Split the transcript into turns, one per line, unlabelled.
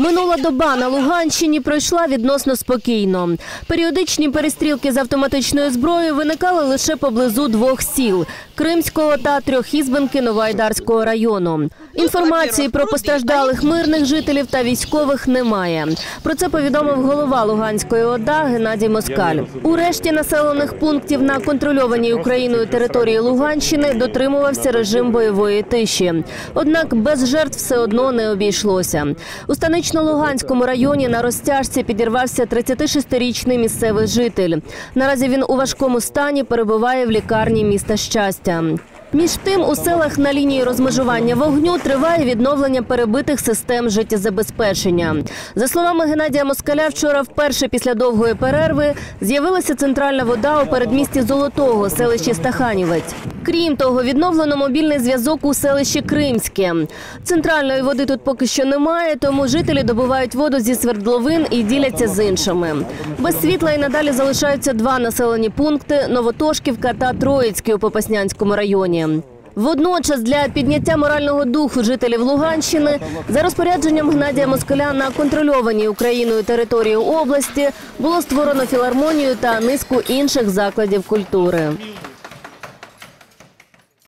Минула доба на Луганщині пройшла відносно спокійно. Періодичні перестрілки з автоматичною зброєю виникали лише поблизу двох сіл Кримського та Трьохізбенки Новоайдарського району. Інформації про постраждалих мирних жителів та військових немає. Про це повідомив голова Луганської ОДА Геннадій Москаль. У решті населених пунктів на контрольованій Україною території Луганщини дотримувався режим бойової тиші. Однак без жертв все одно не обійшлося. У станично-луганському районі на розтяжці підірвався 36-річний місцевий житель. Наразі він у важкому стані перебуває в лікарні міста щастя. Між тим, у селах на лінії розмежування вогню триває відновлення перебитих систем життєзабезпечення. За словами Геннадія Москаля, вчора вперше після довгої перерви з'явилася центральна вода у передмісті Золотого, селищі Стаханівець. Крім того, відновлено мобільний зв'язок у селищі Кримське. Центральної води тут поки що немає, тому жителі добувають воду зі свердловин і діляться з іншими. Без світла і надалі залишаються два населені пункти Новотошківка та Троїцький у Попаснянському районі. Водночас для підняття морального духу жителів Луганщини за розпорядженням Гнадія Москаля на контрольованій Україною території області було створено філармонію та низку інших закладів культури.